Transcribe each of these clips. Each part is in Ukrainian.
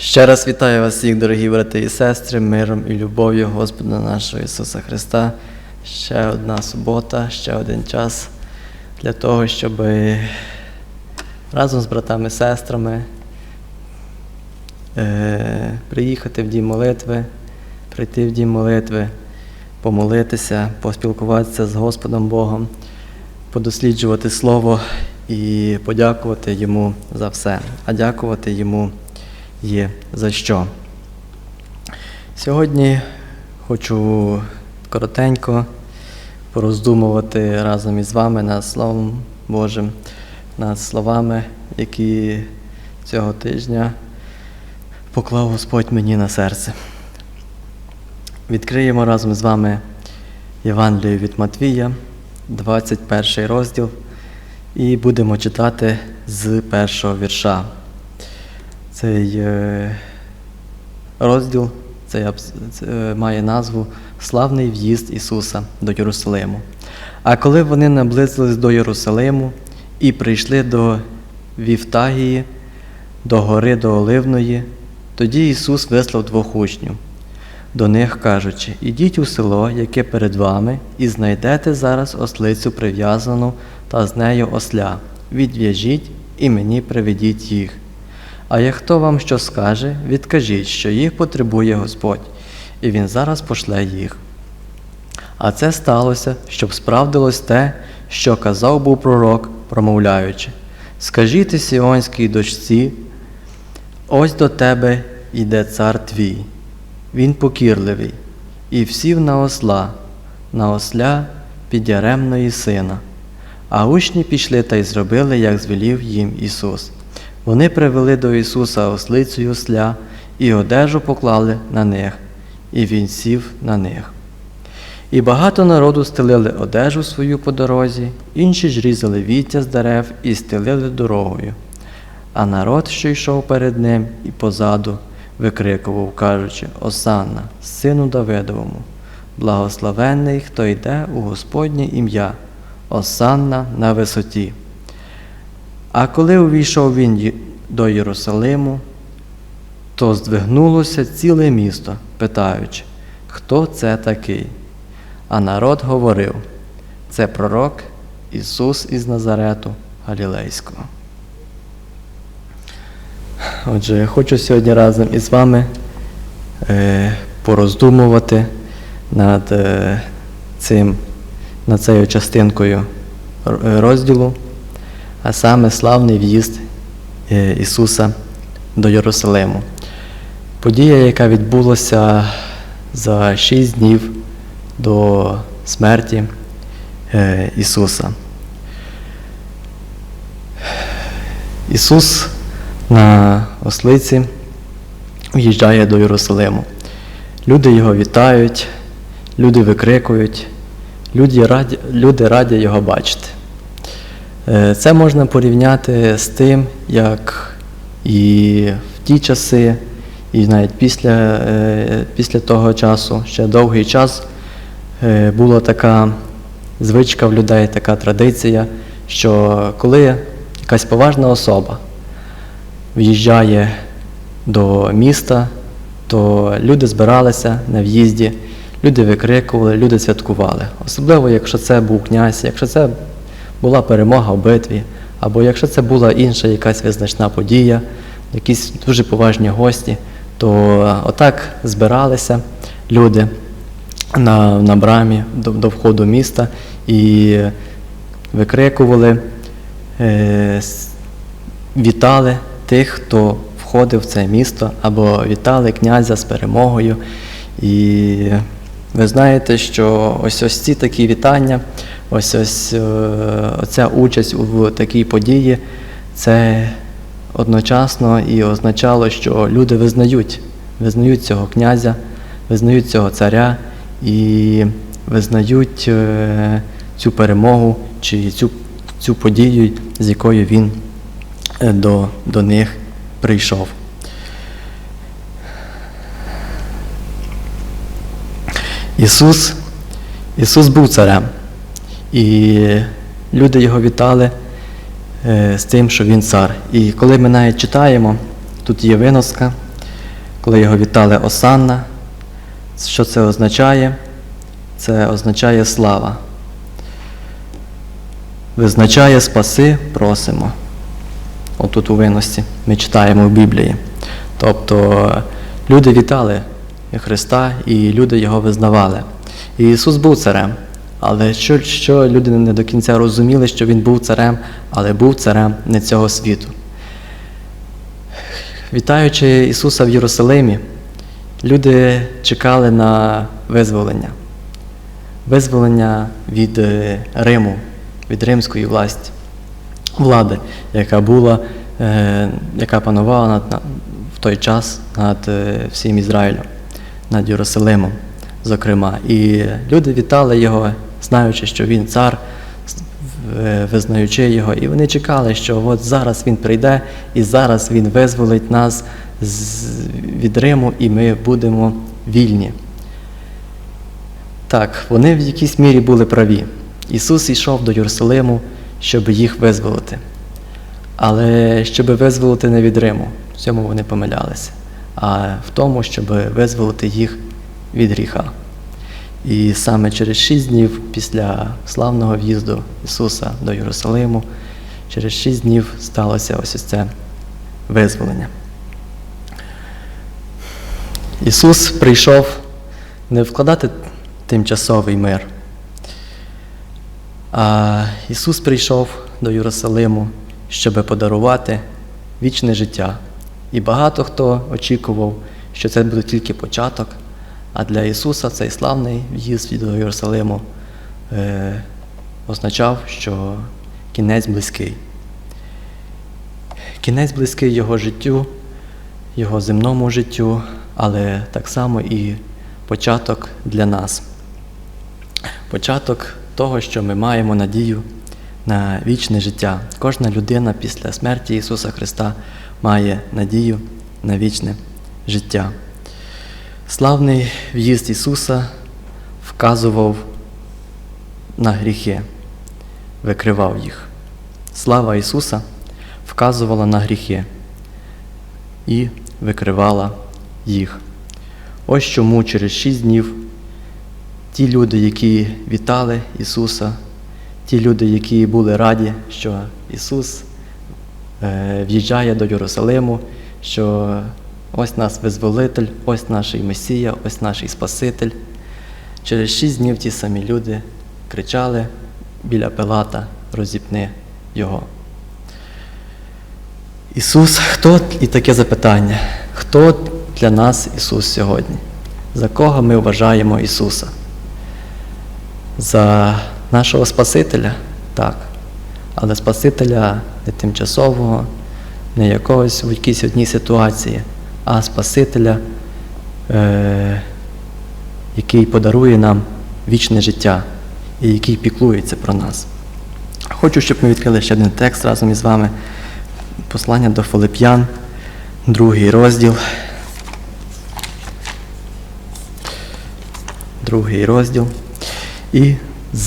Ще раз вітаю вас всіх, дорогі брати і сестри, миром і любов'ю Господа нашого Ісуса Христа. Ще одна субота, ще один час для того, щоб разом з братами і сестрами е, приїхати в дім молитви, прийти в дім молитви, помолитися, поспілкуватися з Господом Богом, подосліджувати Слово і подякувати Йому за все. А дякувати Йому є за що. Сьогодні хочу коротенько пороздумувати разом із вами над Словом Божим, над словами, які цього тижня поклав Господь мені на серце. Відкриємо разом з вами Євангелію від Матвія, 21 розділ, і будемо читати з першого вірша. Цей е, розділ цей е, має назву Славний в'їзд Ісуса до Єрусалиму. А коли вони наблизились до Єрусалиму і прийшли до Вівтагії, до гори до Оливної, тоді Ісус вислав двох учнів, до них кажучи: Ідіть у село, яке перед вами, і знайдете зараз ослицю прив'язану та з нею осля. Відв'яжіть і мені приведіть їх. А як хто вам що скаже, відкажіть, що їх потребує Господь, і Він зараз пошле їх. А це сталося, щоб справдилось те, що казав був пророк, промовляючи: Скажіть сіонській дочці, ось до тебе йде цар твій, він покірливий, і всів на осла, на осля підяремної сина. А учні пішли та й зробили, як звелів їм Ісус. Вони привели до Ісуса ослицю й осля, і одежу поклали на них, і Він сів на них. І багато народу стелили одежу свою по дорозі, інші ж різали віття з дерев і стелили дорогою. А народ, що йшов перед ним і позаду, викрикував, кажучи: Осанна, сину Давидовому, благословенний, хто йде у Господнє ім'я, Осанна на висоті. А коли увійшов він до Єрусалиму, то здвигнулося ціле місто, питаючи, хто це такий? А народ говорив, це пророк Ісус із Назарету Галілейського. Отже, я хочу сьогодні разом із вами е, пороздумувати над, е, цим, над цією частинкою розділу, а саме славний в'їзд Ісуса до Єрусалиму. Подія, яка відбулася за шість днів до смерті е, Ісуса. Ісус на ослиці в'їжджає до Єрусалиму. Люди його вітають, люди викрикують, люди раді його бачити. Е, Це можна порівняти з тим, як і в ті часи, і навіть після, е, після того часу, ще довгий час, е, була така звичка в людей, така традиція, що коли якась поважна особа в'їжджає до міста, то люди збиралися на в'їзді, люди викрикували, люди святкували. Особливо, якщо це був князь, якщо це була перемога в битві, або якщо це була інша якась визначна подія, якісь дуже поважні гості, то отак збиралися люди на, на брамі до, до входу міста і викрикували, е, вітали тих, хто входив в це місто, або вітали князя з перемогою. І ви знаєте, що ось ось ці такі вітання, ось ось е, оця участь у такій події, це одночасно і означало, що люди визнають, визнають цього князя, визнають цього царя і визнають е, цю перемогу чи цю, цю подію, з якою він е, до, до них прийшов. Ісус, Ісус був царем, і люди його вітали е, з тим, що Він цар. І коли ми навіть читаємо, тут є виноска, коли його вітали Осанна. Що це означає? Це означає слава. Визначає спаси, просимо. Отут у виності ми читаємо в Біблії. Тобто люди вітали Христа і люди його визнавали. І Ісус був царем. Але що, що люди не до кінця розуміли, що Він був царем, але був царем не цього світу. Вітаючи Ісуса в Єрусалимі, люди чекали на визволення. Визволення від е, Риму, від римської власті, влади, яка була, е, яка панувала над, в той час над е, всім Ізраїлем, над Єрусалимом, зокрема. І люди вітали його, знаючи, що він цар, визнаючи його, і вони чекали, що от зараз він прийде, і зараз він визволить нас від Риму, і ми будемо вільні. Так, вони в якійсь мірі були праві. Ісус йшов до Єрусалиму, щоб їх визволити. Але щоб визволити не від Риму, в цьому вони помилялися, а в тому, щоб визволити їх від гріха. І саме через шість днів після славного в'їзду Ісуса до Єрусалиму, через шість днів сталося ось це визволення. Ісус прийшов не вкладати тимчасовий мир, а Ісус прийшов до Єрусалиму, щоб подарувати вічне життя. І багато хто очікував, що це буде тільки початок, а для Ісуса цей славний в'їзд до Єрусалиму е, означав, що кінець близький. Кінець близький Його життю, Його земному життю, але так само і початок для нас. Початок того, що ми маємо надію на вічне життя. Кожна людина після смерті Ісуса Христа має надію на вічне життя. Славний в'їзд Ісуса вказував на гріхи, викривав їх. Слава Ісуса вказувала на гріхи і викривала їх. Ось чому через шість днів ті люди, які вітали Ісуса, ті люди, які були раді, що Ісус е, в'їжджає до Єрусалиму, що ось нас визволитель, ось наш Месія, ось наш Спаситель. Через шість днів ті самі люди кричали біля Пилата, розіпни Його. Ісус, хто і таке запитання? Хто для нас Ісус сьогодні? За кого ми вважаємо Ісуса? За нашого Спасителя? Так. Але Спасителя не тимчасового, не якогось в якійсь одній ситуації, а Спасителя, е- який подарує нам вічне життя і який піклується про нас. Хочу, щоб ми відкрили ще один текст разом із вами. Послання до Филип'ян, другий розділ. Другий розділ. І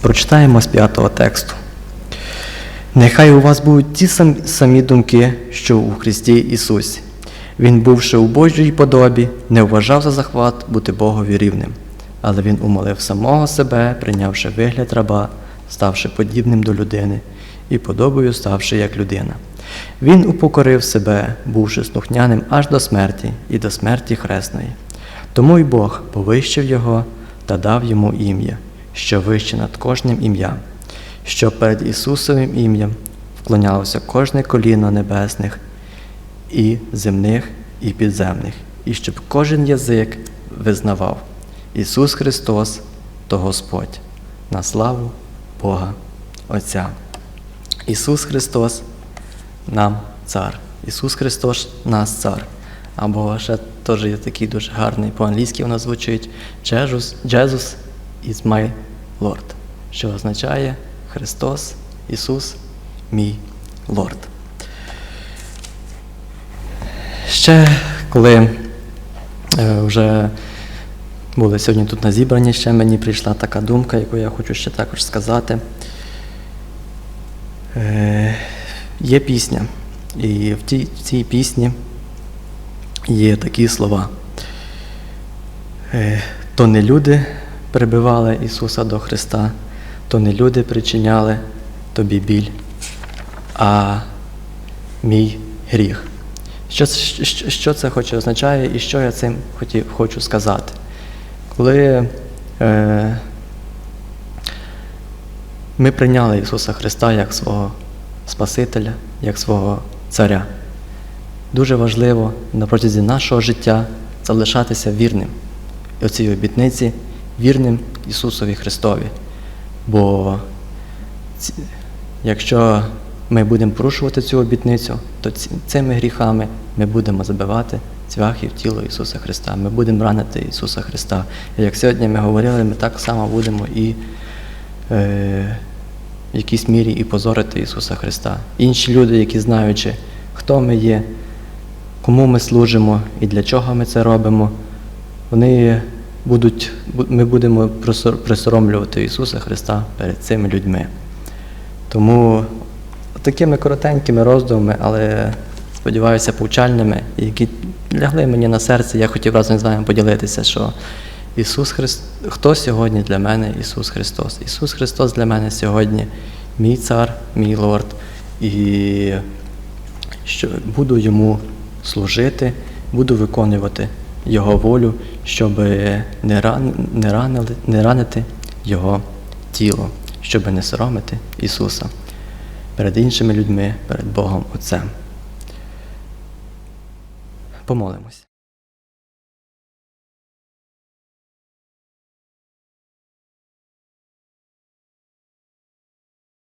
прочитаємо з п'ятого тексту. Нехай у вас будуть ті самі думки, що у Христі Ісусі. Він, бувши у Божій подобі, не вважав за захват бути Богові рівним, але він умолив самого себе, прийнявши вигляд раба, ставши подібним до людини і подобою ставши як людина. Він упокорив себе, бувши слухняним аж до смерті і до смерті хресної. Тому й Бог повищив його та дав йому ім'я, що вище над кожним ім'ям, щоб перед Ісусовим ім'ям вклонялося кожне коліно небесних і земних, і підземних, і щоб кожен язик визнавав Ісус Христос то Господь на славу Бога Отця. Ісус Христос нам цар. Ісус Христос нас цар. Або ще теж є такий дуже гарний по-англійськи воно звучить Jesus, Jesus is my Lord, що означає Христос, Ісус, мій Лорд. Ще коли е, вже були сьогодні тут на зібранні, ще мені прийшла така думка, яку я хочу ще також сказати. Е, Є пісня, і в тій, в цій пісні є такі слова. Е, То не люди прибивали Ісуса до Христа, то не люди причиняли тобі біль, а мій гріх. Що, що, це хоче означає і що я цим хотів, хочу сказати? Коли е, ми прийняли Ісуса Христа як свого Спасителя, як свого Царя, дуже важливо на протязі нашого життя залишатися вірним оцій обітниці, вірним Ісусові Христові. Бо якщо ми будемо порушувати цю обітницю, то цими гріхами ми будемо забивати цвяхи в тіло Ісуса Христа. Ми будемо ранити Ісуса Христа. І як сьогодні ми говорили, ми так само будемо і е, в якійсь мірі і позорити Ісуса Христа. Інші люди, які знаючи, хто ми є, кому ми служимо і для чого ми це робимо, вони будуть, ми будемо присоромлювати Ісуса Христа перед цими людьми. Тому такими коротенькими роздумами, але сподіваюся, повчальними, які лягли мені на серце, я хотів разом з вами поділитися, що Ісус Христ... хто сьогодні для мене Ісус Христос? Ісус Христос для мене сьогодні мій цар, мій лорд, і що буду йому служити, буду виконувати Його волю, щоб не, ран... не, ранили... не ранити Його тіло, щоб не соромити Ісуса перед іншими людьми, перед Богом Отцем. Помолимось.